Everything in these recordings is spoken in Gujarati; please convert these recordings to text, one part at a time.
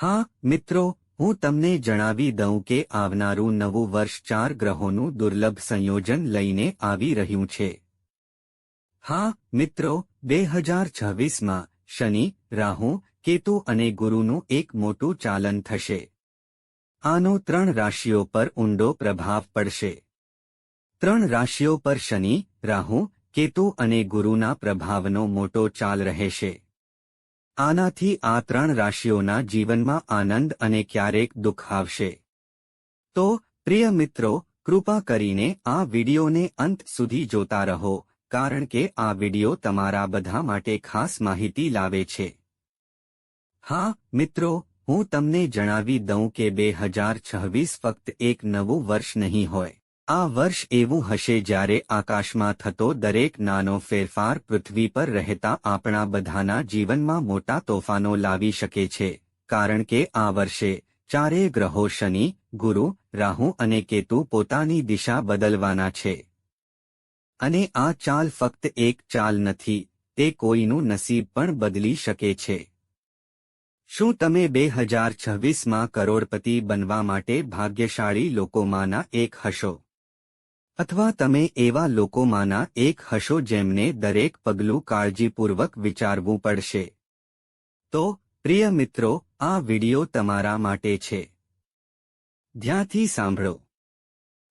હા, મિત્રો, હું તમને જણાવી દઉં કે આવનારું નવું વર્ષ ચાર ગ્રહોનું દુર્લભ સંયોજન લઈને આવી રહ્યું છે. હા, મિત્રો, બે હજાર છવ્વીસમાં શનિ, રાહુ, કેતુ અને ગુરુનું એક મોટું ચાલન થશે. આનો ત્રણ રાશિઓ પર ઊંડો પ્રભાવ પડશે. ત્રણ રાશિઓ પર શનિ, રાહુ, કેતુ અને ગુરુના પ્રભાવનો મોટો ચાલ રહેશે. આનાથી આ ત્રણ રાશિઓના જીવનમાં આનંદ અને ક્યારેક દુઃખ આવશે. તો, પ્રિય મિત્રો, કૃપા કરીને આ વિડિયોને અંત સુધી જોતા રહો, કારણ કે આ વિડિયો તમારા બધા માટે ખાસ માહિતી લાવે છે. હા, મિત્રો, હું તમને જણાવી દઉં કે બે હજાર છવ્વીસ ફક્ત એક નવું વર્ષ નહીં હોય. આ વર્ષ એવું હશે જ્યારે આકાશમાં થતો દરેક નાનો ફેરફાર પૃથ્વી પર રહેતા આપણા બધાના જીવનમાં મોટા તોફાનો લાવી શકે છે. કારણ કે આ વર્ષે ચારેય ગ્રહો શનિ, ગુરુ, રાહુ અને કેતુ પોતાની દિશા બદલવાના છે. અને આ ચાલ ફક્ત એક ચાલ નથી, તે કોઈનું નસીબ પણ બદલી શકે છે. શું તમે બે હજાર છવ્વીસમાં કરોડપતિ બનવા માટે ભાગ્યશાળી લોકોમાંના એક હશો? અથવા તમે એવા લોકોમાંના એક હશો જેમને દરેક પગલું કાળજીપૂર્વક વિચારવું પડશે. તો, પ્રિય મિત્રો, આ વિડિયો તમારા માટે છે. ધ્યાનથી સાંભળો.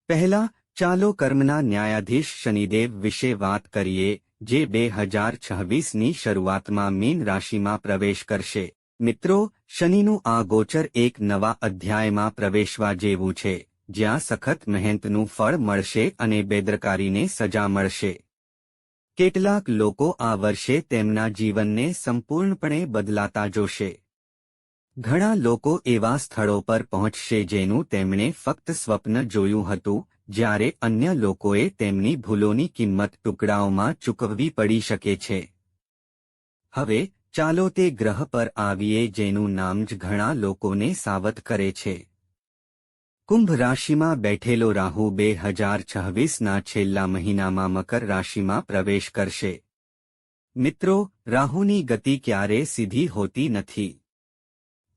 પહેલા, ચાલો કર્મના ન્યાયાધીશ શનિદેવ વિશે વાત કરીએ, જે બે હજાર છવ્વીસની શરૂઆતમાં મીન રાશિમાં પ્રવેશ કરશે. મિત્રો, શનિનું આ ગોચર એક નવા અધ્યાયમાં પ્રવેશવા જેવું છે. જ્યાં સખત મહેનતનું ફળ મળશે અને બેદરકારીને સજા મળશે. કેટલાક લોકો આ વર્ષે તેમના જીવનને સંપૂર્ણપણે બદલાતા જોશે. ઘણા લોકો એવા સ્થળો પર પહોંચશે જેનું તેમણે ફક્ત સ્વપ્ન જોયું હતું, જ્યારે અન્ય લોકોએ તેમની ભૂલોની કિંમત ટુકડાઓમાં ચૂકવવી પડી શકે છે. હવે, ચાલો તે ગ્રહ પર આવીએ જેનું નામ જ ઘણા લોકોને સાવધ કરે છે. કુંભ રાશિમાં બેઠેલો રાહુ બે હજાર છવ્વીસના છેલ્લા મહિનામાં મકર રાશિમાં પ્રવેશ કરશે. મિત્રો, રાહુની ગતિ ક્યારે સીધી હોતી નથી.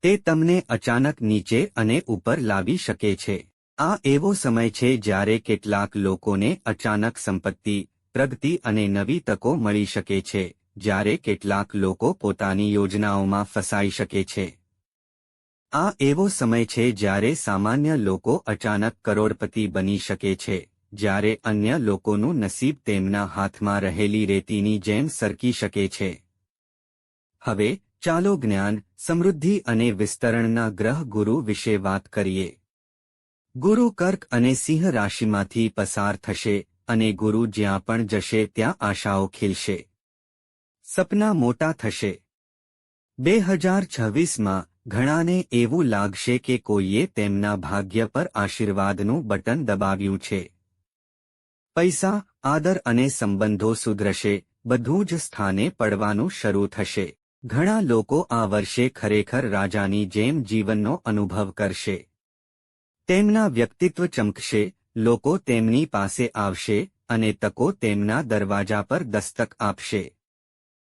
તે તમને અચાનક નીચે અને ઉપર લાવી શકે છે. આ એવો સમય છે જ્યારે કેટલાક લોકોને અચાનક સંપત્તિ, પ્રગતિ અને નવી તકો મળી શકે છે, જ્યારે કેટલાક લોકો પોતાની યોજનાઓમાં ફસાઈ શકે છે. આ એવો સમય છે જ્યારે સામાન્ય લોકો અચાનક કરોડપતિ બની શકે છે, જ્યારે અન્ય લોકોનું નસીબ તેમના હાથમાં રહેલી રેતીની જેમ સરકી શકે છે. હવે, ચાલો જ્ઞાન, સમૃદ્ધિ અને વિસ્તરણના ગ્રહ ગુરુ વિશે વાત કરીએ. ગુરુ કર્ક અને સિંહ રાશિમાંથી પસાર થશે અને ગુરુ જ્યાં પણ જશે ત્યાં આશાઓ ખીલશે. સપના મોટા થશે. બે હજાર છવ્વીસમાં ઘણાને એવું લાગશે કે કોઈએ તેમના ભાગ્ય પર આશીર્વાદનું બટન દબાવ્યું છે. પૈસા, આદર અને સંબંધો સુધરશે, બધું જ સ્થાને પડવાનું શરૂ થશે. ઘણા લોકો આ વર્ષે ખરેખર રાજાની જેમ જીવનનો અનુભવ કરશે. તેમના વ્યક્તિત્વ ચમકશે, લોકો તેમની પાસે આવશે અને તકો તેમના દરવાજા પર દસ્તક આપશે.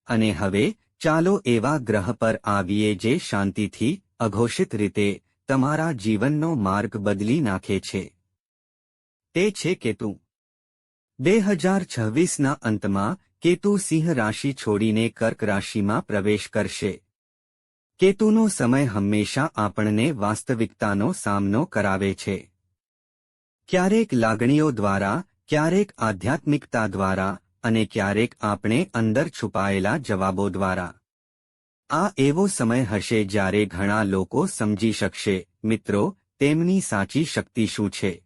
અને હવે ચાલો એવા ગ્રહ પર આવીએ જે શાંતિથી, અઘોષિત રીતે, તમારા જીવનનો માર્ગ બદલી નાખે છે. તે છે કેતુ. બે હજાર છવ્વીસના અંતમાં, કેતુ સિંહ રાશિ છોડીને કર્ક રાશિમાં પ્રવેશ કરશે. કેતુનો સમય હંમેશા આપણને વાસ્તવિકતાનો સામનો કરાવે છે. ક્યારેક લાગણીઓ દ્વારા, ક્યારેક આધ્યાત્મિકતા દ્વારા અને ક્યારેક આપણે અંદર છુપાયેલા જવાબો દ્વારા. આ એવો સમય હશે જ્યારે ઘણા લોકો સમજી શકશે, મિત્રો, તેમની સાચી શક્તિ શું છે?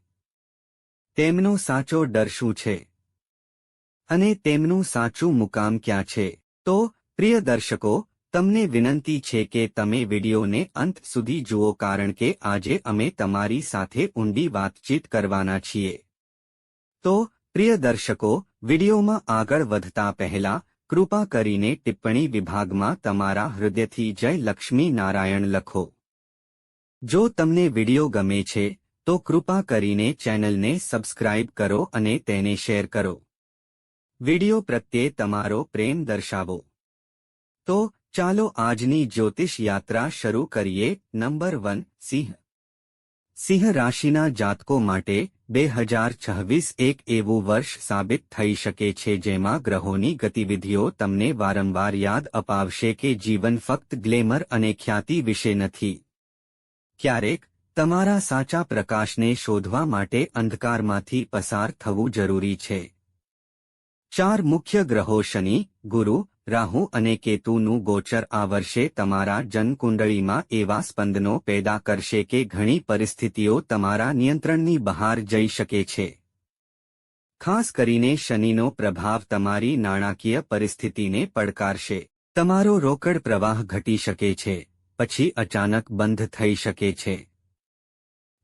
તેમનો સાચો ડર શું છે? અને તેમનું સાચું મુકામ ક્યાં છે? તો, પ્રિય દર્શકો, તમને વિનંતી છે કે તમે વિડીયોને અંત સુધી જુઓ કારણ કે આજે અમે તમારી સાથે ઊંડી વાતચીત કરવાના છીએ. તો, પ્રિય દર્શકો વિડિયોમાં આગળ વધતા પહેલા કૃપા કરીને ટિપ્પણી વિભાગમાં તમારા હૃદયથી જય લક્ષ્મી નારાયણ લખો. જો તમને વિડિયો ગમે છે, તો કૃપા કરીને ચેનલને સબસ્ક્રાઇબ કરો અને તેને શેર કરો. વિડિયો પ્રત્યે તમારો પ્રેમ દર્શાવો. તો ચાલો આજની જ્યોતિષ યાત્રા શરૂ કરીએ. નંબર વન, સિંહ. સિંહ રાશિના જાતકો માટે બે હજાર છવ્વીસ એક એવું વર્ષ સાબિત થઈ શકે છે જેમાં ગ્રહોની ગતિવિધિઓ તમને વારંવાર યાદ અપાવશે કે જીવન ફક્ત ગ્લેમર અને ખ્યાતિ વિશે નથી. ક્યારેક, તમારા સાચા પ્રકાશને શોધવા માટે અંધકારમાંથી પસાર થવું જરૂરી છે. ચાર મુખ્ય ગ્રહો શનિ, ગુરુ રાહુ અને કેતુનું ગોચર આ વર્ષે તમારા જનકુંડળીમાં એવા સ્પંદનો પેદા કરશે કે ઘણી પરિસ્થિતિઓ તમારા નિયંત્રણની બહાર જઈ શકે છે. ખાસ કરીને શનિનો પ્રભાવ તમારી નાણાકીય પરિસ્થિતિને પડકારશે. તમારો રોકડ પ્રવાહ ઘટી શકે છે, પછી અચાનક બંધ થઈ શકે છે.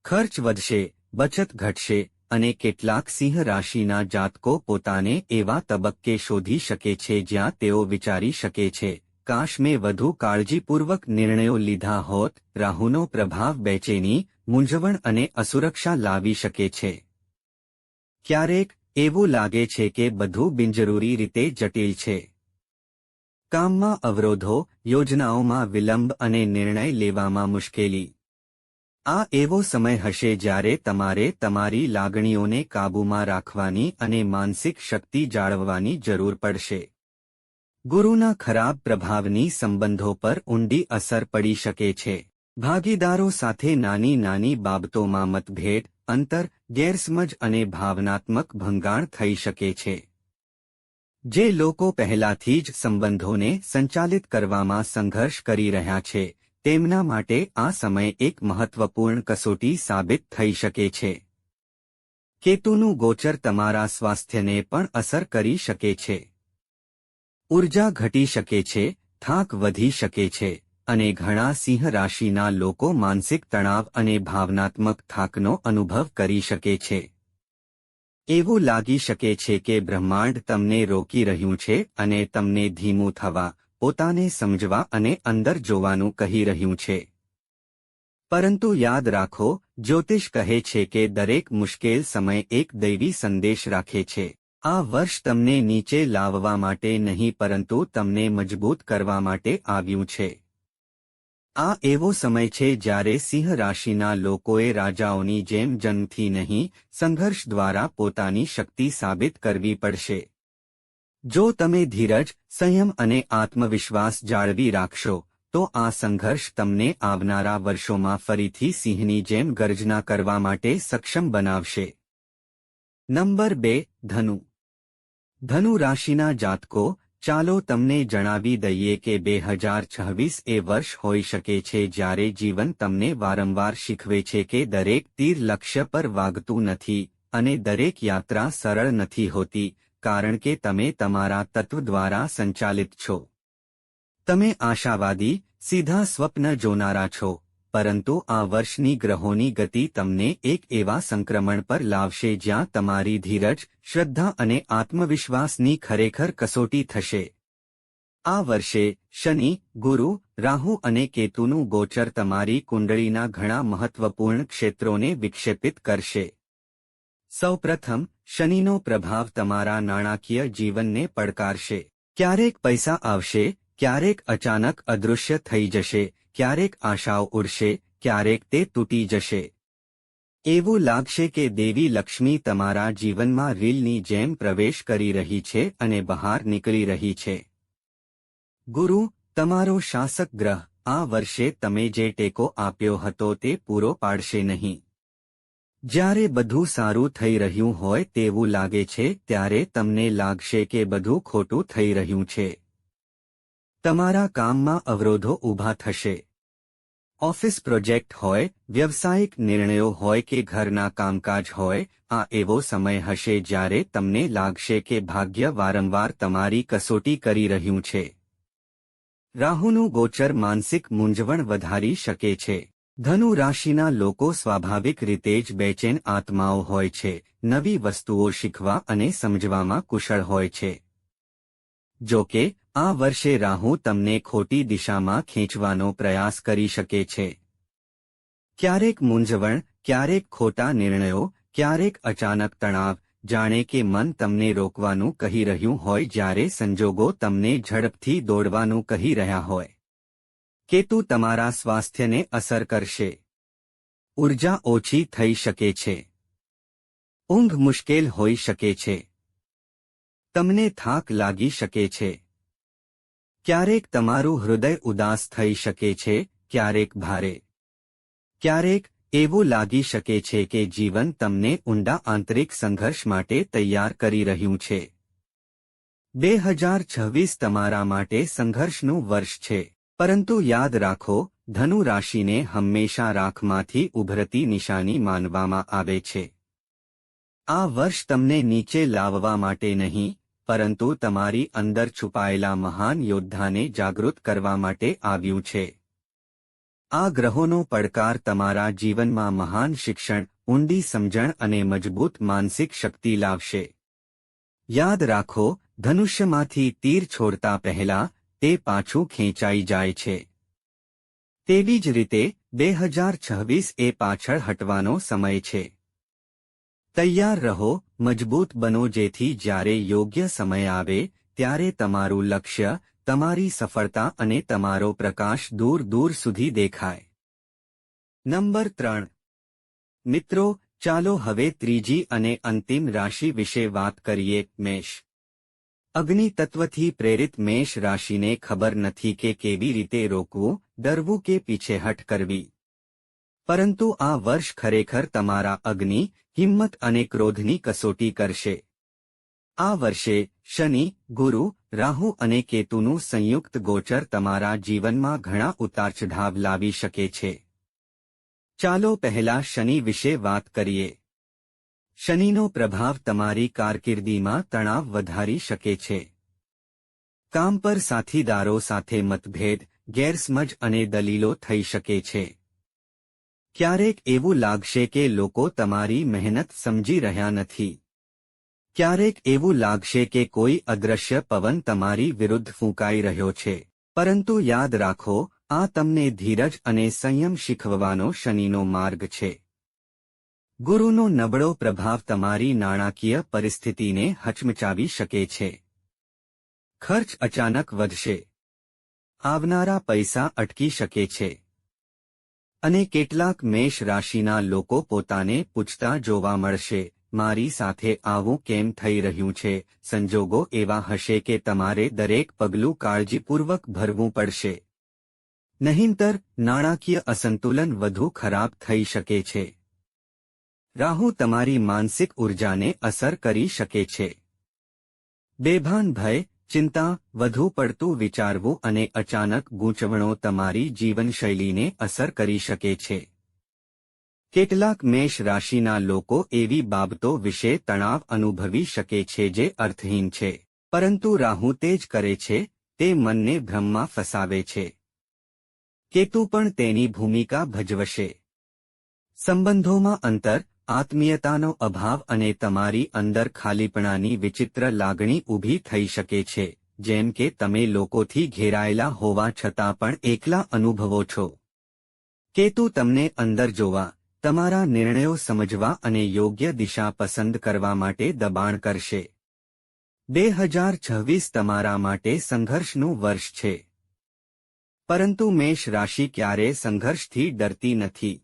ખર્ચ વધશે, બચત ઘટશે અને કેટલાક સિંહ રાશિના જાતકો પોતાને એવા તબક્કે શોધી શકે છે જ્યાં તેઓ વિચારી શકે છે, કાશ મેં વધુ કાળજીપૂર્વક નિર્ણયો લીધા હોત, રાહુનો પ્રભાવ બેચેની મૂંઝવણ અને અસુરક્ષા લાવી શકે છે. ક્યારેક એવું લાગે છે કે બધું બિનજરૂરી રીતે જટિલ છે. કામમાં અવરોધો, યોજનાઓમાં વિલંબ અને નિર્ણય લેવામાં મુશ્કેલી. આ એવો સમય હશે જ્યારે તમારે તમારી લાગણીઓને કાબૂમાં રાખવાની અને માનસિક શક્તિ જાળવવાની જરૂર પડશે. ગુરુના ખરાબ પ્રભાવની સંબંધો પર ઊંડી અસર પડી શકે છે. ભાગીદારો સાથે નાની નાની બાબતોમાં મતભેદ, અંતર, ગેરસમજ અને ભાવનાત્મક ભંગાણ થઈ શકે છે. જે લોકો પહેલાથી જ સંબંધોને સંચાલિત કરવામાં સંઘર્ષ કરી રહ્યા છે. તેમના માટે આ સમય એક મહત્વપૂર્ણ કસોટી સાબિત થઈ શકે છે. કેતુનું ગોચર તમારા સ્વાસ્થ્યને પણ અસર કરી શકે છે. ઊર્જા ઘટી શકે છે, થાક વધી શકે છે, અને ઘણા સિંહ રાશિના લોકો માનસિક તણાવ અને ભાવનાત્મક થાકનો અનુભવ કરી શકે છે. એવું લાગી શકે છે કે બ્રહ્માંડ તમને રોકી રહ્યું છે અને તમને ધીમું થવા પોતાને સમજવા અને અંદર જોવાનું કહી રહ્યું છે. પરંતુ યાદ રાખો, જ્યોતિષ કહે છે કે દરેક મુશ્કેલ સમય એક દૈવી સંદેશ રાખે છે. આ વર્ષ તમને નીચે લાવવા માટે નહીં, પરંતુ તમને મજબૂત કરવા માટે આવ્યું છે. આ એવો સમય છે જ્યારે સિંહ રાશિના લોકોએ રાજાઓની જેમ જન્મથી નહીં, સંઘર્ષ દ્વારા પોતાની શક્તિ સાબિત કરવી પડશે. જો તમે ધીરજ, સંયમ અને આત્મવિશ્વાસ જાળવી રાખશો, તો આ સંઘર્ષ તમને આવનારા વર્ષોમાં ફરીથી સિંહની જેમ ગર્જના કરવા માટે સક્ષમ બનાવશે. નંબર બે, ધનુ. ધનુ રાશિના જાતકો, ચાલો તમને જણાવી દઈએ કે બે હજાર છવ્વીસ એ વર્ષ હોઈ શકે છે જ્યારે જીવન તમને વારંવાર શીખવે છે કે દરેક તીર લક્ષ્ય પર વાગતું નથી અને દરેક યાત્રા સરળ નથી હોતી કારણ કે તમે તમારા તત્વ દ્વારા સંચાલિત છો. તમે આશાવાદી, સીધા સ્વપ્ન જોનારા છો, પરંતુ આ વર્ષની ગ્રહોની ગતિ તમને એક એવા સંક્રમણ પર લાવશે જ્યાં તમારી ધીરજ, શ્રદ્ધા અને આત્મવિશ્વાસની ખરેખર કસોટી થશે. આ વર્ષે શનિ, ગુરુ, રાહુ અને કેતુનું ગોચર તમારી કુંડળીના ઘણા મહત્વપૂર્ણ ક્ષેત્રોને વિક્ષેપિત કરશે. સૌપ્રથમ, શનિનો પ્રભાવ તમારા નાણાકીય જીવનને પડકારશે. ક્યારેક પૈસા આવશે, ક્યારેક અચાનક અદૃશ્ય થઈ જશે, ક્યારેક આશાઓ ઉડશે, ક્યારેક તે તૂટી જશે. એવું લાગશે કે દેવી લક્ષ્મી તમારા જીવનમાં રીલની જેમ પ્રવેશ કરી રહી છે અને બહાર નીકળી રહી છે. ગુરુ, તમારો શાસક ગ્રહ, આ વર્ષે તમે જે ટેકો આપ્યો હતો તે પૂરો પાડશે નહીં. જ્યારે બધું સારું થઈ રહ્યું હોય તેવું લાગે છે, ત્યારે તમને લાગશે કે બધું ખોટું થઈ રહ્યું છે. તમારા કામમાં અવરોધો ઊભા થશે. ઓફિસ પ્રોજેક્ટ હોય, વ્યવસાયિક નિર્ણયો હોય કે ઘરના કામકાજ હોય, આ એવો સમય હશે જ્યારે તમને લાગશે કે ભાગ્ય વારંવાર તમારી કસોટી કરી રહ્યું છે. રાહુનું ગોચર માનસિક મૂંઝવણ વધારી શકે છે. ધનુ રાશિના લોકો સ્વાભાવિક રીતે જ બેચેન આત્માઓ હોય છે, નવી વસ્તુઓ શીખવા અને સમજવામાં કુશળ હોય છે. જો કે, આ વર્ષે રાહુ તમને ખોટી દિશામાં ખેંચવાનો પ્રયાસ કરી શકે છે. ક્યારેક મૂંઝવણ, ક્યારેક ખોટા નિર્ણયો, ક્યારેક અચાનક તણાવ, જાણે કે મન તમને રોકવાનું કહી રહ્યું હોય જ્યારે સંજોગો તમને ઝડપથી દોડવાનું કહી રહ્યા હોય. કેતુ તમારા સ્વાસ્થ્યને અસર કરશે. ઊર્જા ઓછી થઈ શકે છે. ઊંઘ મુશ્કેલ હોઈ શકે છે. તમને થાક લાગી શકે છે. ક્યારેક તમારું હૃદય ઉદાસ થઈ શકે છે, ક્યારેક ભારે. ક્યારેક એવું લાગી શકે છે કે જીવન તમને ઊંડા આંતરિક સંઘર્ષ માટે તૈયાર કરી રહ્યું છે. બે હજાર છવ્વીસ તમારા માટે સંઘર્ષનું વર્ષ છે. પરંતુ યાદ રાખો, ધનુ રાશિને હંમેશા રાખમાંથી ઉભરતી નિશાની માનવામાં આવે છે. આ વર્ષ તમને નીચે લાવવા માટે નહીં, પરંતુ તમારી અંદર છુપાયેલા મહાન યોદ્ધાને જાગૃત કરવા માટે આવ્યું છે. આ ગ્રહોનો પડકાર તમારા જીવનમાં મહાન શિક્ષણ, ઊંડી સમજણ અને મજબૂત માનસિક શક્તિ લાવશે. યાદ રાખો, ધનુષ્યમાંથી તીર છોડતા પહેલા તે પાછું ખેંચાઈ જાય છે. તેવી જ રીતે, બે હજાર છવ્વીસ એ પાછળ હટવાનો સમય છે. તૈયાર રહો, મજબૂત બનો જેથી જ્યારે યોગ્ય સમય આવે, ત્યારે તમારું લક્ષ્ય, તમારી સફળતા અને તમારો પ્રકાશ દૂર દૂર સુધી દેખાય. નંબર ત્રણ. મિત્રો, ચાલો હવે ત્રીજી અને અંતિમ રાશિ વિશે વાત કરીએ, મેષ. અગ્નિ તત્વથી પ્રેરિત મેષ રાશિને ખબર નથી કે કેવી રીતે રોકવું, ડરવું કે પીછેહટ કરવી. પરંતુ આ વર્ષ ખરેખર તમારા અગ્નિ, હિંમત અને ક્રોધની કસોટી કરશે. આ વર્ષે શનિ, ગુરુ, રાહુ અને કેતુનું સંયુક્ત ગોચર તમારા જીવનમાં ઘણા ઉતારચઢાવ લાવી શકે છે. ચાલો પહેલા શનિ વિશે વાત કરીએ. શનિનો પ્રભાવ તમારી કારકિર્દીમાં તણાવ વધારી શકે છે. કામ પર સાથીદારો સાથે મતભેદ, ગેરસમજ અને દલીલો થઈ શકે છે. ક્યારેક એવું લાગશે કે લોકો તમારી મહેનત સમજી રહ્યા નથી. ક્યારેક એવું લાગશે કે કોઈ અદ્રશ્ય પવન તમારી વિરુદ્ધ ફૂંકાઈ રહ્યો છે. પરંતુ યાદ રાખો, આ તમને ધીરજ અને સંયમ શીખવવાનો શનિનો માર્ગ છે. ગુરુનો નબળો પ્રભાવ તમારી નાણાકીય પરિસ્થિતિને હચમચાવી શકે છે. ખર્ચ અચાનક વધશે. આવનારા પૈસા અટકી શકે છે. અને કેટલાક મેષ રાશિના લોકો પોતાને પૂછતા જોવા મળશે, મારી સાથે આવું કેમ થઈ રહ્યું છે? સંજોગો એવા હશે કે તમારે દરેક પગલું કાળજીપૂર્વક ભરવું પડશે. નહીંતર, નાણાકીય અસંતુલન વધુ ખરાબ થઈ શકે છે. રાહુ તમારી માનસિક ઉર્જાને અસર કરી શકે છે. બેભાન ભય, ચિંતા, વધુ પડતું વિચારવું અને અચાનક ગૂંચવણો તમારી જીવનશૈલીને અસર કરી શકે છે. કેટલાક મેષ રાશિના લોકો એવી બાબતો વિશે તણાવ અનુભવી શકે છે જે અર્થહીન છે, પરંતુ રાહુ તે જ કરે છે, તે મનને ભ્રમમાં ફસાવે છે. કેતુ પણ તેની ભૂમિકા ભજવશે. સંબંધોમાં અંતર આત્મીયતાનો અભાવ અને તમારી અંદર ખાલીપણાની વિચિત્ર લાગણી ઊભી થઈ શકે છે, જેમ કે તમે લોકોથી ઘેરાયેલા હોવા છતાં પણ એકલા અનુભવો છો. કેતુ તમને અંદર જોવા, તમારા નિર્ણયો સમજવા અને યોગ્ય દિશા પસંદ કરવા માટે દબાણ કરશે. બે હજાર છવ્વીસ તમારા માટે સંઘર્ષનું વર્ષ છે. પરંતુ મેષ રાશિ ક્યારે સંઘર્ષથી ડરતી નથી.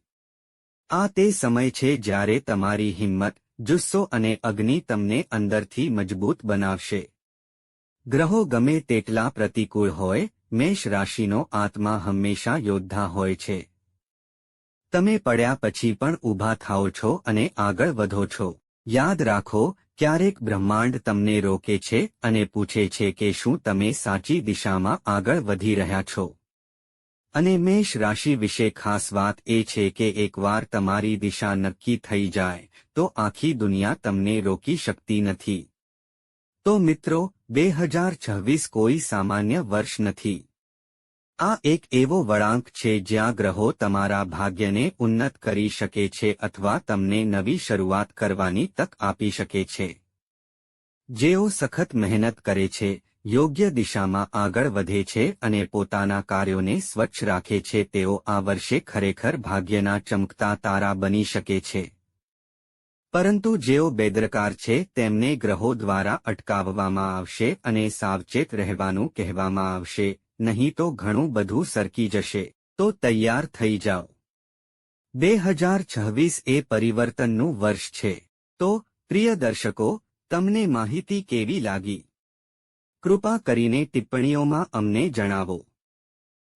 આ તે સમય છે જ્યારે તમારી હિંમત, જુસ્સો અને અગ્નિ તમને અંદરથી મજબૂત બનાવશે. ગ્રહો ગમે તેટલા પ્રતિકૂળ હોય, મેષ રાશિનો આત્મા હંમેશા યોદ્ધા હોય છે. તમે પડ્યા પછી પણ ઊભા થાઓ છો અને આગળ વધો છો. યાદ રાખો, ક્યારેક બ્રહ્માંડ તમને રોકે છે અને પૂછે છે કે શું તમે સાચી દિશામાં આગળ વધી રહ્યા છો. અને મેષ રાશિ વિશે ખાસ વાત એ છે કે એકવાર તમારી દિશા નક્કી થઈ જાય, તો આખી દુનિયા તમને રોકી શકતી નથી. તો મિત્રો, બે હજાર છવ્વીસ કોઈ સામાન્ય વર્ષ નથી. આ એક એવો વળાંક છે જ્યાં ગ્રહો તમારા ભાગ્યને ઉન્નત કરી શકે છે અથવા તમને નવી શરૂઆત કરવાની તક આપી શકે છે. જેઓ સખત મહેનત કરે છે યોગ્ય દિશામાં આગળ વધે છે અને પોતાના કાર્યોને સ્વચ્છ રાખે છે, તેઓ આ વર્ષે ખરેખર ભાગ્યના ચમકતા તારા બની શકે છે. પરંતુ જેઓ બેદરકાર છે, તેમને ગ્રહો દ્વારા અટકાવવામાં આવશે અને સાવચેત રહેવાનું કહેવામાં આવશે, નહીં તો ઘણું બધું સરકી જશે. તો તૈયાર થઈ જાઓ. બે હજાર છવ્વીસ એ પરિવર્તનનું વર્ષ છે. તો, પ્રિય દર્શકો, તમને માહિતી કેવી લાગી? કૃપા કરીને ટિપ્પણીઓમાં અમને જણાવો.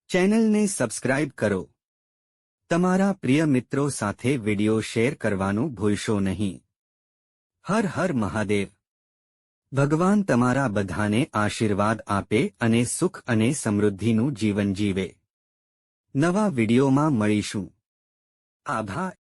ચેનલને સબસ્ક્રાઇબ કરો. તમારા પ્રિય મિત્રો સાથે વિડિયો શેર કરવાનું ભૂલશો નહીં. હર હર મહાદેવ. ભગવાન તમારા બધાને આશીર્વાદ આપે અને સુખ અને સમૃદ્ધિનું જીવન જીવે. નવા વિડિયોમાં મળીશું. આભાર.